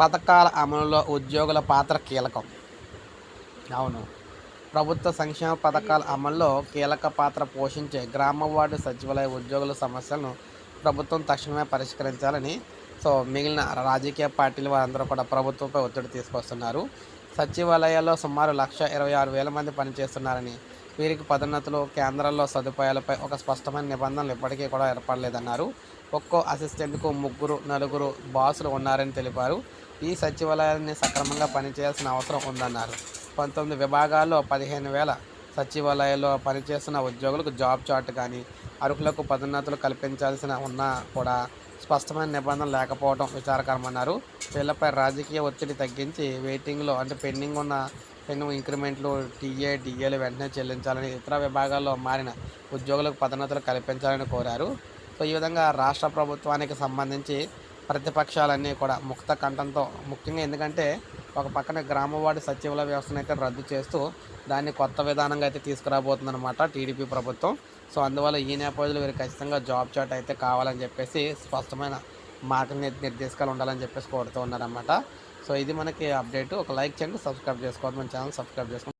పథకాల అమలులో ఉద్యోగుల పాత్ర కీలకం. అవును. ప్రభుత్వ సంక్షేమ పథకాల అమల్లో కీలక పాత్ర పోషించే గ్రామ వార్డు సచివాలయ ఉద్యోగుల సమస్యలను ప్రభుత్వం తక్షణమే పరిష్కరించాలని సో మిగిలిన రాజకీయ పార్టీల వారందరూ కూడా ప్రభుత్వంపై ఒత్తిడి తీసుకొస్తున్నారు. సచివాలయాల్లో సుమారు లక్ష ఇరవై ఆరు వేల మంది పనిచేస్తున్నారని వీరికి పదోన్నతులు కేంద్రాల్లో సదుపాయాలపై ఒక స్పష్టమైన నిబంధనలు ఇప్పటికీ కూడా ఏర్పడలేదన్నారు. ఒక్కో అసిస్టెంట్కు ముగ్గురు నలుగురు బాసులు ఉన్నారని తెలిపారు. ఈ సచివాలయాన్ని సక్రమంగా పనిచేయాల్సిన అవసరం ఉందన్నారు. పంతొమ్మిది విభాగాల్లో పదిహేను వేల సచివాలయాల్లో పనిచేస్తున్న ఉద్యోగులకు జాబ్ చార్ట్ కానీ అర్హులకు పదోన్నతులు కల్పించాల్సిన ఉన్నా కూడా స్పష్టమైన నిబంధనలు లేకపోవడం విచారకరమన్నారు. వీళ్ళపై రాజకీయ ఒత్తిడి తగ్గించి వెయిటింగ్లో అంటే పెండింగ్ ఉన్న పెన్ను ఇంక్రిమెంట్లు టీఏ డిఏలు వెంటనే చెల్లించాలని ఇతర విభాగాల్లో మారిన ఉద్యోగులకు పదోన్నతులు కల్పించాలని కోరారు. సో ఈ విధంగా రాష్ట్ర ప్రభుత్వానికి సంబంధించి ప్రతిపక్షాలన్నీ కూడా ముక్త కంఠంతో ముఖ్యంగా ఎందుకంటే ఒక పక్కన గ్రామవాడి సచివాలయ వ్యవస్థను అయితే రద్దు చేస్తూ దాన్ని కొత్త విధానంగా అయితే తీసుకురాబోతుందన్నమాట టీడీపీ ప్రభుత్వం. సో అందువల్ల ఈ నేపథ్యంలో వీరు ఖచ్చితంగా జాబ్ చాట్ అయితే కావాలని చెప్పేసి స్పష్టమైన మార్గ నిర్దేశకాలు ఉండాలని చెప్పేసి కోరుతూ ఉన్నారన్నమాట. సో ఇది మనకి అప్డేట్. ఒక లైక్ చేయండి సబ్స్క్రైబ్ చేసుకోవద్దు. మన ఛానల్ సబ్స్క్రైబ్ చేసుకోండి.